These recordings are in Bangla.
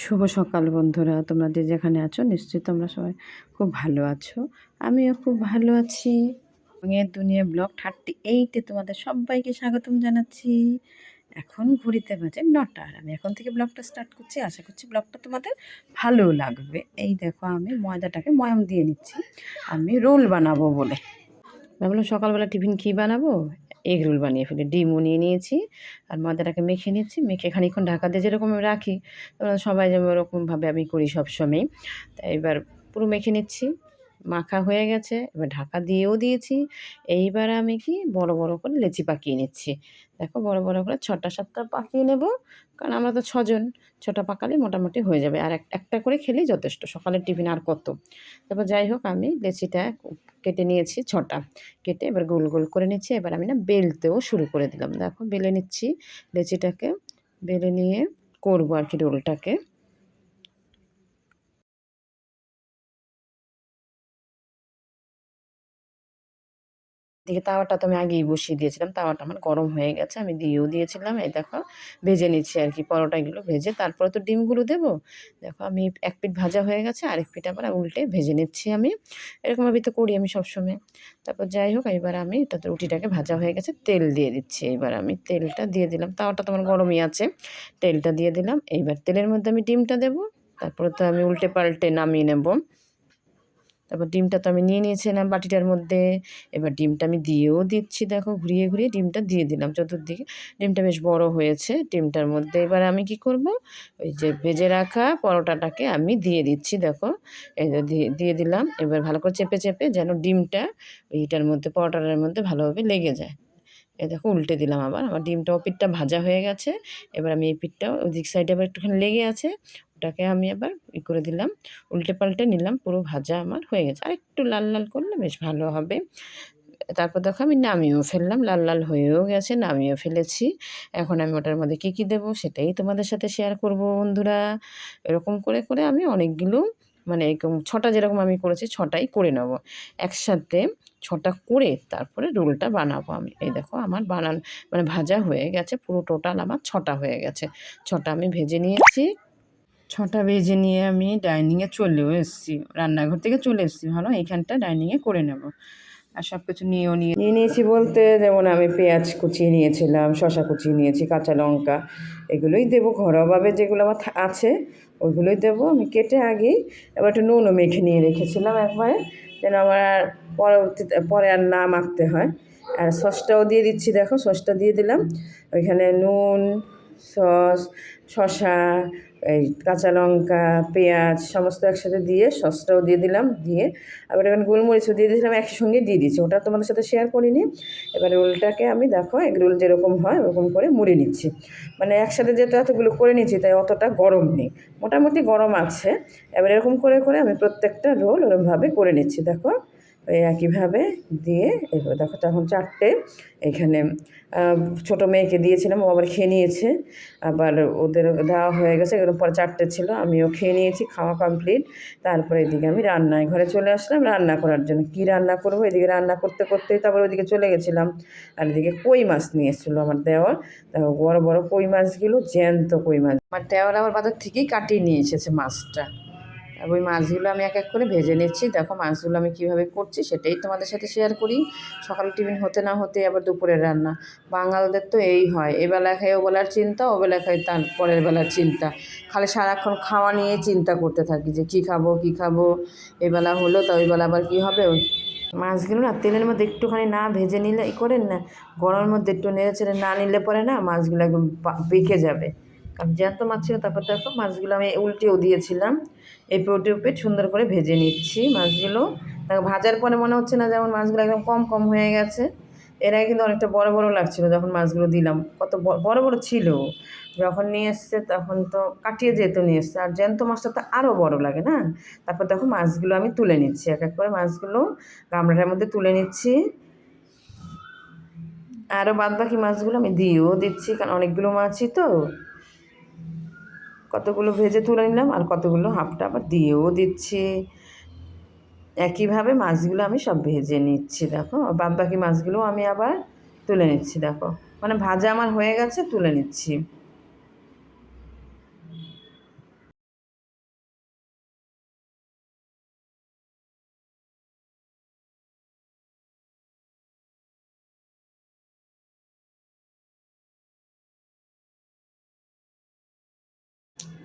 শুভ সকাল বন্ধুরা। তোমরা যে যেখানে আছো, নিশ্চয়ই তোমরা সবাই খুব ভালো আছো। আমিও খুব ভালো আছি। এর দুনিয়া ব্লগ থার্টি এইটে তোমাদের সবাইকে স্বাগতম জানাচ্ছি। এখন ঘুরিতে বাজে নটা আর আমি এখন থেকে ব্লগটা স্টার্ট করছি। আশা করছি ব্লগটা তোমাদের ভালো লাগবে। এই দেখো আমি ময়দাটাকে ময়াম দিয়ে নিচ্ছি। আমি রোল বানাবো বলে। ভাবলাম সকালবেলা টিফিন কী বানাবো? এগ রোল বানিয়ে ফেলি ডিমও নিয়ে নিয়েছি আর ময়দাটাকে মেখে নিচ্ছি, মেখে খানিক্ষণ ঢাকা দিয়ে যেরকম আমি রাখি সবাই যেমন ওরকমভাবে আমি করি সবসময় তাই এবার পুরো মেখে নিচ্ছি। মাখা হয়ে গেছে, এবার ঢাকা দিয়েও দিয়েছি। এইবার আমি কি বড় বড় করে লেচি পাকিয়ে নিচ্ছি। দেখো বড় বড় করে ছটা সাতটা পাকিয়ে নেব, কারণ আমরা তো ছজন, ছটা পাকালে মোটামুটি হয়ে যাবে। আর একটা করে খেলেই যথেষ্ট, সকালের টিফিন আর কত। তারপর যাই হোক, আমি লেচিটা কেটে নিয়েছি ছটা। কেটে এবার গোল গোল করে নিচ্ছি, এবার আমি না বেলতেও শুরু করে দিলাম। দেখো, বেলে নিচ্ছি, লেচিটাকে বেলে নিয়ে করব আর কি রোলটাকে। দিকে তাওয়াটা তো আমি আগেই বসিয়ে দিয়েছিলাম, তাওয়াটা আমার গরম হয়ে গেছে, আমি দিয়েও দিয়েছিলাম। এই দেখো, ভেজে নিচ্ছি আর কি, পরোটাগুলো ভেজে, তারপরে তো ডিমগুলো দেবো। দেখো, আমি এক পিঠ ভাজা হয়ে গেছে, আরেক পিঠ আবার উল্টে ভেজে নিচ্ছি আমি। এরকমভাবে তো করি আমি সবসময়। তারপর যাই হোক, এবার আমি তাতে রুটিটাকে ভাজা হয়ে গেছে, তেল দিয়ে দিচ্ছি এবার আমি। তেলটা দিয়ে দিলাম, তাওয়াটা তো আমার গরমই আছে, তেলটা দিয়ে দিলাম। এইবার তেলের মধ্যে আমি ডিমটা দেবো, তারপরে তো আমি উল্টে পাল্টে নামিয়ে নেব। তারপর ডিমটা তো আমি নিয়ে নিয়েছিলাম বাটিটার মধ্যে। এবার ডিমটা আমি দিয়েও দিচ্ছি, দেখো ঘুরিয়ে ঘুরিয়ে ডিমটা দিয়ে দিলাম চতুর্দিকে। ডিমটা বেশ বড় হয়েছে, ডিমটার মধ্যে এবার আমি কি করব? ওই যে ভেজে রাখা পরোটাটাকে আমি দিয়ে দিচ্ছি, দেখো। এই দিয়ে দিয়ে দিলাম, এবার ভালো করে চেপে চেপে যেন ডিমটা ওইটার মধ্যে, পরোটাটার মধ্যে ভালোভাবে লেগে যায়। এ দেখো উল্টে দিলাম আবার, আমার ডিমটা ও পিঠটা ভাজা হয়ে গেছে। এবার আমি এই পিঠটাও ওই দিক সাইডে আবার একটুখানি লেগে আছে। ওটাকে আমি আবার ই করে দিলাম, উল্টে পাল্টে নিলাম, পুরো ভাজা আমার হয়ে গেছে। আর একটু লাল লাল করলে বেশ ভালো হবে। তারপর দেখো আমি নামিয়েও ফেললাম, লাল লাল হয়েও গেছে, নামিয়েও ফেলেছি। এখন আমি ওটার মধ্যে কী কী দেবো সেটাই তোমাদের সাথে শেয়ার করব বন্ধুরা। এরকম করে করে আমি অনেকগুলো মানে এরকম ছটা যেরকম আমি করেছি ছটাই করে নেব। একসাথে ছটা করে তারপরে রোলটা বানাবো আমি। এই দেখো আমার বানান মানে ভাজা হয়ে গেছে, পুরো টোটাল আমার ছটা হয়ে গেছে। ছটা আমি ভেজে নিয়েছি। ছটা ভেজে নিয়ে আমি ডাইনিংয়ে চলেও এসেছি। রান্নাঘর থেকে চলে এসেছি। ভালো, এইখানটা ডাইনিংয়ে করে নেব। আর সব কিছু নিয়েও নিয়ে নিয়ে নিয়েছি বলতে যেমন আমি পেঁয়াজ কুচিয়ে নিয়েছিলাম শশা কুচিয়ে নিয়েছি, কাঁচা লঙ্কা, এগুলোই দেবো ঘরোয়াভাবে যেগুলো আমার আছে, ওইগুলোই দেবো। আমি কেটে আগেই এবার একটু নুনও মেখে নিয়ে রেখেছিলাম একবারে, যেন আমার আর পরবর্তীতে পরে আর না মাখতে হয়। আর সসটাও দিয়ে দিচ্ছি, দেখো সসটা দিয়ে দিলাম। ওইখানে নুন সস, শসা, এই কাঁচা লঙ্কা, পেঁয়াজ, সমস্ত একসাথে দিয়ে সসটাও দিয়ে দিলাম, দিয়ে আবার এখানে গোলমরিচও দিয়ে দিয়েছিলাম, একসঙ্গে দিয়ে দিচ্ছি ওটা তোমাদের সাথে শেয়ার করিনি। এবার রোলটাকে আমি দেখো এগ রোল যেরকম হয় ওরকম করে মুড়ে নিচ্ছি। মানে একসাথে যেহেতু এতগুলো করে নিচ্ছি তাই অতটা গরম নেই। মোটামুটি গরম আছে। এবার এরকম করে করে আমি প্রত্যেকটা রোল ওরকমভাবে করে নিচ্ছি, দেখো। একইভাবে দিয়ে এবার দেখো তখন চারটে। এখানে ছোটো মেয়েকে দিয়েছিলাম, ও আবার খেয়ে নিয়েছে। আবার ওদের দেওয়া হয়ে গেছে এগুলো পরে চারটে ছিল, আমিও খেয়ে নিয়েছি, খাওয়া কমপ্লিট। তারপরে এদিকে আমি রান্নায়, ঘরে চলে আসলাম রান্না করার জন্য। কী রান্না করব? এদিকে রান্না করতে করতেই তারপর ওইদিকে চলে গেছিলাম। আর এদিকে কই মাছ নিয়ে এসেছিল আমার দেওয়ার? দেখো, বড় বড় কই মাছগুলো, জ্যান্ত কই মাছ। আমার দেওয়ার আবার বাজার থেকেই কাটিয়ে নিয়ে এসেছে মাছটা। ওই মাছগুলো আমি এক এক করে ভেজে নিচ্ছি। দেখো মাছগুলো আমি কীভাবে করছি সেটাই তোমাদের সাথে শেয়ার করি। সকাল টিফিন হতে না হতে আবার দুপুরের রান্না। বাঙালদের তো এই হয়। এবেলা খাই ও বেলার চিন্তা, ও বেলা খাই তার পরের বেলার চিন্তা। খালি সারাক্ষণ খাওয়া নিয়ে চিন্তা করতে থাকি যে কী খাব কী খাব। এবেলা হলো তো ওই বেলা আবার কী হবে? মাছগুলো না তেলের মধ্যে একটুখানি না ভেজে নিলে করেন না, গরমের মধ্যে একটু নেড়ে চেড়ে না নিলে পরে না মাছগুলো একদম বেঁকে যাবে। কারণ জ্যান্ত মাছ ছিল, তারপর দেখো মাছগুলো আমি উল্টেও দিয়েছিলাম। এপে ওটে উপে সুন্দর করে ভেজে নিচ্ছি মাছগুলো। দেখো ভাজার পরে মনে হচ্ছে না যেমন মাছগুলো একদম কম কম হয়ে গেছে। এর আগে কিন্তু অনেকটা বড় বড় লাগছিল যখন মাছগুলো দিলাম। কত বড় বড় ছিল। যখন নিয়ে এসছে তখন তো কাটিয়ে যেত নিয়ে এসছে, আর জ্যান্ত মাছটা তো আরও বড় লাগে না? তারপর দেখো মাছগুলো আমি তুলে নিচ্ছি। এক এক করে মাছগুলো গামলাটার মধ্যে তুলে নিচ্ছি। আরও বাদ বাকি মাছগুলো আমি দিয়েও দিচ্ছি, কারণ অনেকগুলো মাছই তো। কতগুলো ভেজে তুলে নিলাম আর কতগুলো হাফটা আবার দিয়েও দিচ্ছি। একইভাবে মাছগুলো আমি সব ভেজে নিচ্ছি, দেখো। বাদ বাকি মাছগুলোও আমি আবার তুলে নিচ্ছি, দেখো। মানে ভাজা আমার হয়ে গেছে, তুলে নিচ্ছি।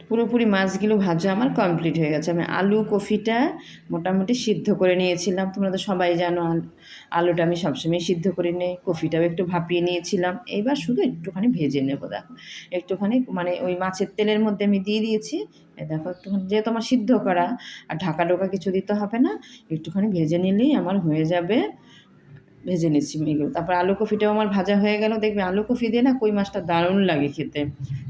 পুরোপুরি মাছগুলো ভাজা আমার কমপ্লিট হয়ে গেছে। আমি আলু, কফিটা মোটামুটি সিদ্ধ করে নিয়েছিলাম। তোমরা তো সবাই জানো, আল- আলুটা আমি সবসময় সিদ্ধ করে নিই কফিটাও একটু ভাপিয়ে নিয়েছিলাম। এইবার শুধু একটুখানি ভেজে নেব, দেখো। একটুখানি মানে ওই মাছের তেলের মধ্যে আমি দিয়ে দিয়েছি। দেখো একটুখানি, যেহেতু আমার সিদ্ধ করা, আর ঢাকা ডোকা কিছু দিতে হবে না, একটুখানি ভেজে নিলেই আমার হয়ে যাবে। ভেজে নিচ্ছি এগুলো তারপর আলু কফিটাও আমার ভাজা হয়ে গেল। দেখবে আলু কফি দিয়ে না কই মাছটা দারুণ লাগে খেতে।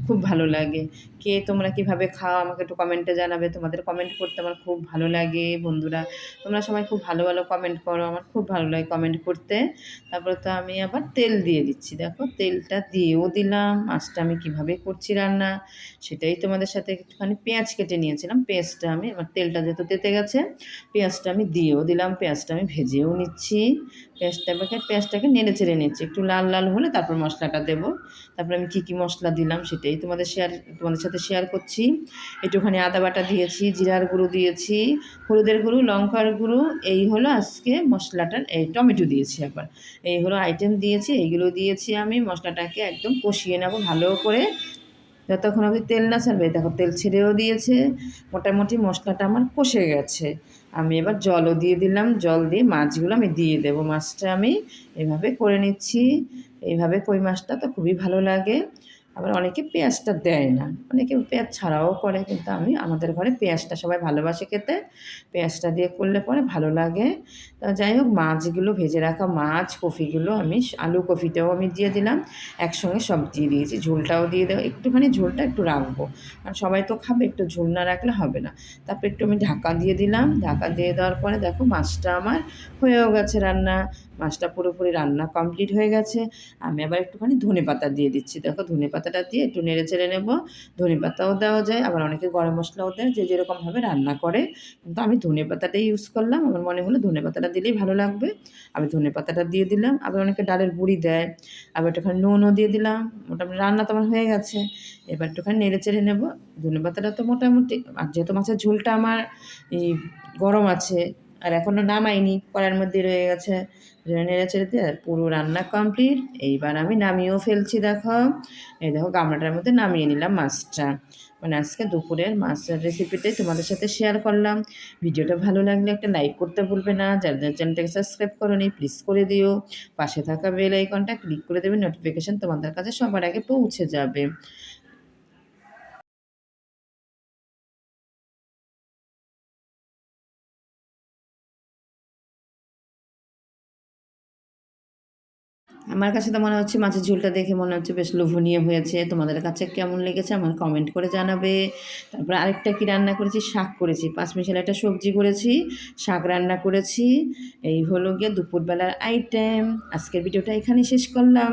খুব ভালো লাগে। কে তোমরা কীভাবে খাও আমাকে একটু কমেন্টে জানাবে। তোমাদের কমেন্ট করতে আমার খুব ভালো লাগে বন্ধুরা। তোমরা সবাই খুব ভালো ভালো কমেন্ট করো। আমার খুব ভালো লাগে কমেন্ট করতে। তারপরে তো আমি আবার তেল দিয়ে দিচ্ছি। দেখো তেলটা দিয়েও দিলাম। মাছটা আমি কীভাবে করছি রান্না সেটাই তোমাদের সাথে একটুখানি পেঁয়াজ কেটে নিয়েছিলাম। পেঁয়াজটা আমি আমার তেলটা যেহেতু তেতে গেছে, পেঁয়াজটা আমি দিয়েও দিলাম। পেঁয়াজটা আমি ভেজেও নিচ্ছি। পেঁয়াজটাকে পেঁয়াজটাকে নেড়ে চেড়ে নিচ্ছি। একটু লাল লাল হলে তারপর মশলাটা দেবো। তারপর আমি কী কী মশলা দিলাম সেটাই তোমাদের শেয়ার তোমাদের সাথে শেয়ার করছি। একটুখানি আদা বাটা দিয়েছি, জিরার গুঁড়ো দিয়েছি, হলুদের গুঁড়ো, লঙ্কার গুঁড়ো, এই হলো আজকে মশলাটার এই টমেটো দিয়েছি আবার। এই হলো আইটেম দিয়েছি, এইগুলো দিয়েছি আমি। মশলাটাকে একদম কষিয়ে নেব ভালো করে। যতক্ষণ অবধি তেল না ছাড়বে, দেখো তেল ছেড়েও দিয়েছে, মোটামুটি মশলাটা আমার কষে গেছে। আমি এবার জলও দিয়ে দিলাম, জল দিয়ে মাছগুলো আমি দিয়ে দেবো। মাছটা আমি এভাবে করে নিচ্ছি, এইভাবে কই মাছটা তো খুবই ভালো লাগে। আবার অনেকে পেঁয়াজটা দেয় না, অনেকে পেঁয়াজ ছাড়াও করে, কিন্তু আমি আমাদের ঘরে পেঁয়াজটা সবাই ভালোবাসে খেতে। পেঁয়াজটা দিয়ে করলে পরে ভালো লাগে। যাই হোক, মাছগুলো ভেজে রাখা মাছ, কফিগুলো আমি, আলু কফিটাও আমি দিয়ে দিলাম। একসঙ্গে সব দিয়ে দিয়েছি। ঝোলটাও দিয়ে দেবো। একটুখানি ঝোলটা একটু রাখব। কারণ সবাই তো খাবে, একটু ঝোল না রাখলে হবে না। তারপর একটু আমি ঢাকা দিয়ে দিলাম। ঢাকা দিয়ে দেওয়ার পরে দেখো, মাছটা আমার হয়েও গেছে রান্না। মাছটা পুরোপুরি রান্না কমপ্লিট হয়ে গেছে। আমি আবার একটুখানি ধনে পাতা দিয়ে দিচ্ছি। দেখো, ধনে পাতাটা দিয়ে একটু নেড়ে চেড়ে নেব। ধনে পাতাও দেওয়া যায়। আবার অনেকে গরম মশলাও দেয়। যে যেরকমভাবে রান্না করে। কিন্তু আমি ধনে পাতাটাই ইউজ করলাম। আমার মনে হলো ধনে পাতাটা দিলেই ভালো লাগবে। আমি ধনে পাতাটা দিয়ে দিলাম, আবার অনেকে ডালের বুড়ি দেয়, আবার একটুখানি নুনও দিয়ে দিলাম। মোটামুটি রান্না তো আমার হয়ে গেছে। এবার একটুখানি নেড়ে চেড়ে নেব। ধনে পাতাটা তো মোটামুটি, আর যেহেতু মাছের ঝোলটা আমার গরম আছে আর এখনও নামাইনি কড়ার মধ্যে রয়ে গেছে। নেড়ে চেড়ে দিয়ে আর পুরো রান্না কমপ্লিট এইবার আমি নামিয়েও ফেলছি, দেখো। এই দেখো, গামলাটার মধ্যে নামিয়ে নিলাম মাছটা। মানে আজকে দুপুরের মাছের রেসিপিটাই তোমাদের সাথে শেয়ার করলাম। ভিডিওটা ভালো লাগলে একটা লাইক করতে ভুলবে না। যারা যারা চ্যানেলটাকে সাবস্ক্রাইব করো নি প্লিজ করে দিও। পাশে থাকা বেল আইকনটা ক্লিক করে দেবে নোটিফিকেশান তোমাদের কাছে সবার আগে পৌঁছে যাবে। আমার কাছে তো মনে হচ্ছে মাছের ঝোলটা দেখে মনে হচ্ছে বেশ লোভনীয় হয়েছে। তোমাদের কাছে কেমন লেগেছে আমার কমেন্ট করে জানাবে। তারপর আরেকটা কি রান্না করেছি? শাক করেছি। পাঁচ মিশাল একটা সবজি করেছি, শাক রান্না করেছি। এই হলো গিয়ে দুপুরবেলার আইটেম আজকের ভিডিওটা এখানেই শেষ করলাম।